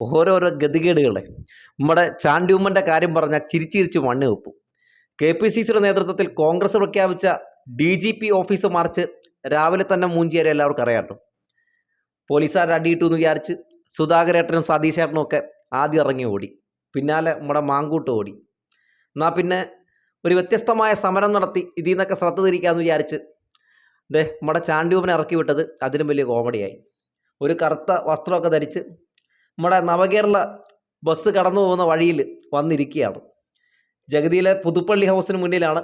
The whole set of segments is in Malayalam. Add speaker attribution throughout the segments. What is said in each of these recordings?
Speaker 1: ഓരോരോ ഗതികേടുകളെ. നമ്മുടെ ചാൻഡ്യൂമന്റെ കാര്യം പറഞ്ഞാൽ ചിരിച്ചിരിച്ച് മണ്ണ് വെപ്പും കെ പി സി സിയുടെ നേതൃത്വത്തിൽ കോൺഗ്രസ് പ്രഖ്യാപിച്ച D G P office march രാവിലെ തന്നെ മൂഞ്ചിയേരെ എല്ലാവർക്കും അറിയാട്ടോ പോലീസുകാർ അടിയിട്ടു എന്ന് വിചാരിച്ച് സുധാകരേട്ടനും സതീശേട്ടനും ഒക്കെ ആദ്യം ഇറങ്ങി ഓടി. പിന്നാലെ നമ്മുടെ മാങ്കൂട്ട് ഓടി. എന്നാൽ പിന്നെ ഒരു വ്യത്യസ്തമായ സമരം നടത്തി ഇതിൽ നിന്നൊക്കെ ശ്രദ്ധ തിരിക്കാമെന്ന് വിചാരിച്ച് ദേ നമ്മുടെ ചാണ്ടിയൂമനെ ഇറക്കി വിട്ടത് അതിലും വലിയ കോമഡിയായി ഒരു കറുത്ത വസ്ത്രമൊക്കെ ധരിച്ച് നമ്മുടെ നവകേരള ബസ് കടന്നു പോകുന്ന വഴിയിൽ വന്നിരിക്കുകയാണ്. ജഗതിയിലെ പുതുപ്പള്ളി ഹൗസിന് മുന്നിലാണ്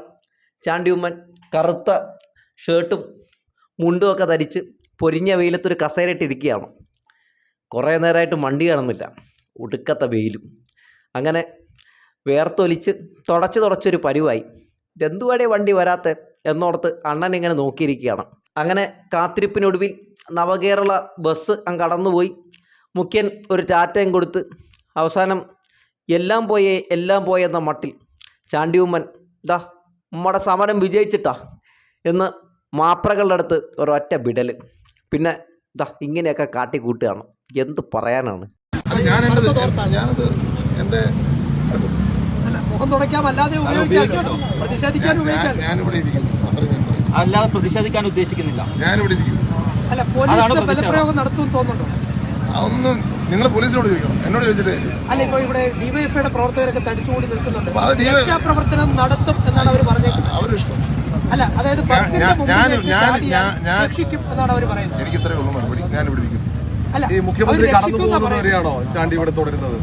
Speaker 1: ചാണ്ടിയുമ്മൻ കറുത്ത ഷർട്ടും മുണ്ടും ഒക്കെ ധരിച്ച് പൊരിഞ്ഞ വെയിലത്തൊരു കസേരയിട്ടിരിക്കുകയാണ്. കുറേ നേരമായിട്ട് മണ്ടി കാണുന്നില്ല. ഒടുക്കത്തെ വെയിലും. അങ്ങനെ വേർത്തൊലിച്ച് തുടച്ച് തുടച്ചൊരു പരുവായി. ഇതെന്തുവാടേ വണ്ടി വരാത്ത? എന്നോടത്ത് അണ്ണൻ ഇങ്ങനെ നോക്കിയിരിക്കുകയാണ്. അങ്ങനെ കാത്തിരിപ്പിനൊടുവിൽ നവകേരള ബസ് അങ്ങ് കടന്നുപോയി. മുഖ്യൻ ഒരു ടാറ്റയും കൊടുത്ത് അവസാനം എല്ലാം പോയേ എല്ലാം പോയെന്ന മട്ടിൽ ചാണ്ടിയുമ്മൻ ദാ നമ്മുടെ സമരം വിജയിച്ചിട്ടാ എന്ന് മാപ്രകളുടെ അടുത്ത് ഒരൊറ്റ വിടൽ പിന്നെ ദാ ഇങ്ങനെയൊക്കെ കാട്ടിക്കൂട്ടുകയാണ്. എന്ത് പറയാനാണ്?
Speaker 2: ഞാനത് എന്റെ
Speaker 3: അല്ല, മുഖം പ്രതിഷേധിക്കാൻ
Speaker 4: അല്ലാതെ പ്രതിഷേധിക്കാൻ ഉദ്ദേശിക്കുന്നില്ല.
Speaker 2: ഞാനിവിടെ ഇരിക്കുന്നു.
Speaker 3: അല്ല പോലീസ്. ബലപ്രയോഗം നടത്തും തോന്നുന്നുണ്ടോ?
Speaker 2: അതൊന്നും നിങ്ങൾ പോലീസിനോട് ചോദിക്കണം. എന്നോട് ചോദിച്ചിട്ട്
Speaker 3: അല്ല ഇപ്പൊ ഇവിടെ ഡിവൈഎഫ്ഐയുടെ പ്രവർത്തകരൊക്കെ തടിച്ചുകൂടി നിൽക്കുന്നുണ്ട്.
Speaker 2: അപ്പൊ അത് DYFI
Speaker 3: രക്ഷാപ്രവർത്തനം നടത്തും എന്നാണ് അവർ പറഞ്ഞേക്കുന്നത്.
Speaker 2: അവരിഷ്ടം
Speaker 3: അല്ല അതായത്
Speaker 2: എനിക്ക് ഇത്രയേ ഉള്ളൂ മറുപടി. ഞാൻ
Speaker 3: ഇവിടെ
Speaker 5: ഈ മുഖ്യമന്ത്രി കടന്നു പോകുന്നവരെയാണോ ചാണ്ടി ഇവിടെ തുടരുന്നത്.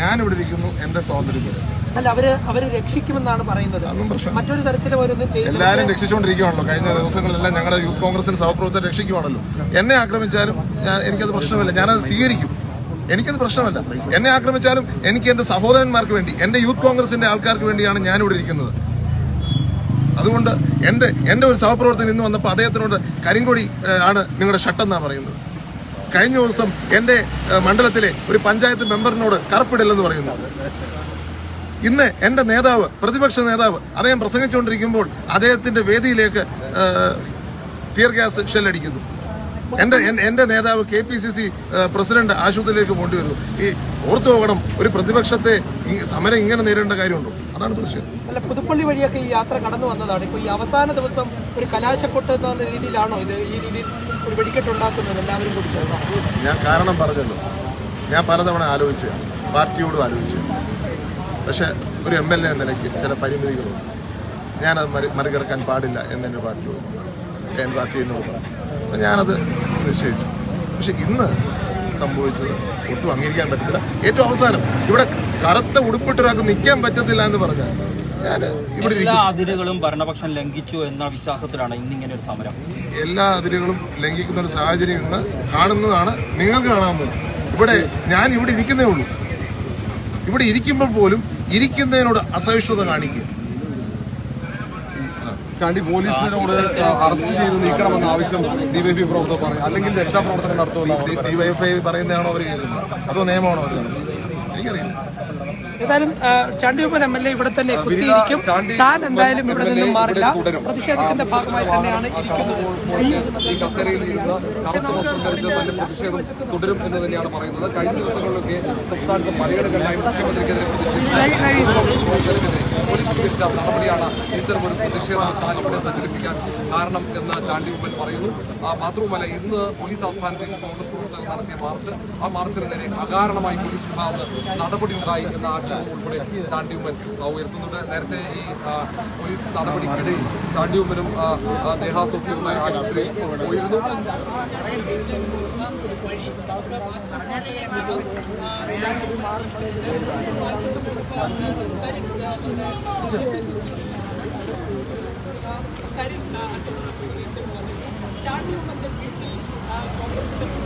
Speaker 2: ഞാനിവിടെ ഇരിക്കുന്നു എന്റെ സ്വാതന്ത്ര്യം
Speaker 3: അല്ല അവർ അവർ രക്ഷിക്കുമെന്നാണ് പറയുന്നത്. മറ്റൊരു തരത്തിലും അവരൊന്നും
Speaker 2: എല്ലാവരും രക്ഷിച്ചുകൊണ്ടിരിക്കുകയാണല്ലോ. കഴിഞ്ഞ ദിവസങ്ങളിലെല്ലാം ഞങ്ങളുടെ യൂത്ത് കോൺഗ്രസിന്റെ സഹപ്രവർത്തകർ രക്ഷിക്കുവാണല്ലോ. എന്നെ ആക്രമിച്ചാലും എനിക്കത് പ്രശ്നമില്ല. ഞാനത് സ്വീകരിക്കും. എനിക്കത് പ്രശ്നമല്ല. എന്നെ ആക്രമിച്ചാലും എനിക്ക് എന്റെ സഹോദരന്മാർക്ക് വേണ്ടി എന്റെ യൂത്ത് കോൺഗ്രസിന്റെ ആൾക്കാർക്ക് വേണ്ടിയാണ് ഞാനിവിടെ ഇരിക്കുന്നത്. അതുകൊണ്ട് എന്റെ എന്റെ ഒരു സഹപ്രവർത്തകൻ ഇന്ന് വന്നപ്പോൾ അദ്ദേഹത്തിനോട് കരിങ്കൊടി ആണ് നിങ്ങളുടെ ഷട്ടെന്നാണ് പറയുന്നത്. കഴിഞ്ഞ ദിവസം എന്റെ മണ്ഡലത്തിലെ ഒരു പഞ്ചായത്ത് മെമ്പറിനോട് കറുപ്പിടില്ലെന്ന് പറയുന്നു. ഇന്ന് എന്റെ നേതാവ് പ്രതിപക്ഷ നേതാവ് അദ്ദേഹം പ്രസംഗിച്ചുകൊണ്ടിരിക്കുമ്പോൾ അദ്ദേഹത്തിന്റെ വേദിയിലേക്ക് ടിയർ ഗ്യാസ് ഷെല്ലടിക്കുന്നു. എന്റെ എൻ- എന്റെ നേതാവ് K P C C president ആശുപത്രിയിലേക്ക് പോണ്ടി വരുന്നു ഈ ഓർത്തു പോകണം ഒരു പ്രതിപക്ഷത്തെ സമരം ഇങ്ങനെ നേരിടേണ്ട കാര്യമുണ്ടോ? അതാണ് പ്രശ്നം.
Speaker 3: അല്ല പുതുപ്പള്ളി വഴിയൊക്കെ ഈ യാത്ര കടന്നു വന്നതാണ്. ഇപ്പൊ ഈ അവസാന ദിവസം ഒരു കലാശക്കൊട്ട് എന്ന രീതിയിലാണോ ഇത് ഈ രീതിയിൽ ഒരു വെടിക്കെട്ട് ഉണ്ടാക്കുന്നത്? എല്ലാവരും കൂടി
Speaker 2: ഞാൻ കാരണം പറഞ്ഞല്ലോ. ഞാൻ പലതവണ ആലോചിച്ചു പാർട്ടിയോടും ആലോചിച്ചു പക്ഷെ ഒരു എം എൽ എ എന്ന നിലയ്ക്ക് ചില പരിമിതികളുണ്ട്. ഞാനത് മറി മറികടക്കാൻ പാടില്ല എന്നെ പാർട്ടിയോട് ഞാൻ പാർട്ടി എന്നോട് പറഞ്ഞു അപ്പം ഞാനത് നിശ്ചയിച്ചു. പക്ഷെ ഇന്ന് സംഭവിച്ചത് ഒട്ടും അംഗീകരിക്കാൻ പറ്റത്തില്ല. ഏറ്റവും അവസാനം ഇവിടെ കറുത്ത ഉടുപ്പിട്ടൊരാൾക്ക് നിൽക്കാൻ പറ്റത്തില്ല എന്ന് പറഞ്ഞാൽ ഞാൻ ഇവിടെ
Speaker 4: എല്ലാ അതിരുകളും ഭരണപക്ഷം ലംഘിച്ചു എന്ന വിശ്വാസത്തിലാണ് ഇന്നിങ്ങനെ ഒരു സമരം.
Speaker 2: എല്ലാ അതിരുകളും ലംഘിക്കുന്ന ഒരു സാഹചര്യം ഇന്ന് കാണുന്നതാണ്. നിങ്ങൾക്ക് കാണാവുന്നത് ഇവിടെ ഞാൻ ഇവിടെ ഇരിക്കുന്നേ ഉള്ളൂ. ഇവിടെ ഇരിക്കുമ്പോൾ പോലും ഇരിക്കുന്നതിനോട് അസഹിഷ്ണുത കാണിക്കുക.
Speaker 5: ചാണ്ടി പോലീസിനോട് അറസ്റ്റ് ചെയ്ത് നീക്കണമെന്ന ആവശ്യം ഡിവൈഎഫ്ഐ പ്രവർത്തകർ പറയും. അല്ലെങ്കിൽ രക്ഷാപ്രവർത്തനം നടത്തുമെന്നാണ്
Speaker 2: ഡിവൈഎഫ്ഐ പറയുന്നതാണോ അവർ കേൾക്കുന്നത്? അതോ നിയമമാണോ അവർ എനിക്കറിയില്ല.
Speaker 3: ഏതായാലും ചാണ്ടിയൂപ്പൻ എം എൽ എ ഇവിടെ തന്നെ കുത്തിയിരിക്കും. താൻ എന്തായാലും ഇവിടെ നിന്നും മാറില്ല. പ്രതിഷേധത്തിന്റെ ഭാഗമായി തന്നെയാണ് ഇരിക്കുന്നത്.
Speaker 5: തുടരും എന്ന് തന്നെയാണ് പറയുന്നത്. കഴിഞ്ഞ ദിവസങ്ങളിലൊക്കെ സംസ്ഥാനത്ത് പലയിടങ്ങളിലായി മുഖ്യമന്ത്രിക്കെതിരെ പ്രതിഷേധിച്ചു പോലീസ് സ്വീകരിച്ച നടപടിയാണ് ഇത്തരമൊരു ഒരു പ്രതിഷേധ ഇവിടെ സംഘടിപ്പിക്കാൻ കാരണം എന്ന് ചാണ്ടി ഉമ്മൻ പറയുന്നു മാത്രവുമല്ല ഇന്ന് പോലീസ് ആസ്ഥാനത്തേക്ക് കോൺഗ്രസ് പ്രവർത്തകർ നടത്തിയ മാർച്ച് ആ മാർച്ചിന് നേരെ അകാരണമായി പോലീസ് വിഭാഗത്ത് നടപടി ഉണ്ടായി എന്ന ആക്ഷേപം ഉൾപ്പെടെ ചാണ്ടി ഉമ്മൻ ഉയർത്തുന്നുണ്ട്. നേരത്തെ ഈ പോലീസ് നടപടിക്കിടയിൽ ചാണ്ടി ഉമ്മനും ദേഹാസ്വസ്ഥയുമായി ആശുപത്രിയിൽ പോയിരുന്നു.
Speaker 3: ചാണ്ടിയൂപ്പന്റെ വീട്ടിൽ ആ, കോൺഗ്രസിന്റെ പ്രവർത്തകർ വന്നിട്ടുണ്ട്.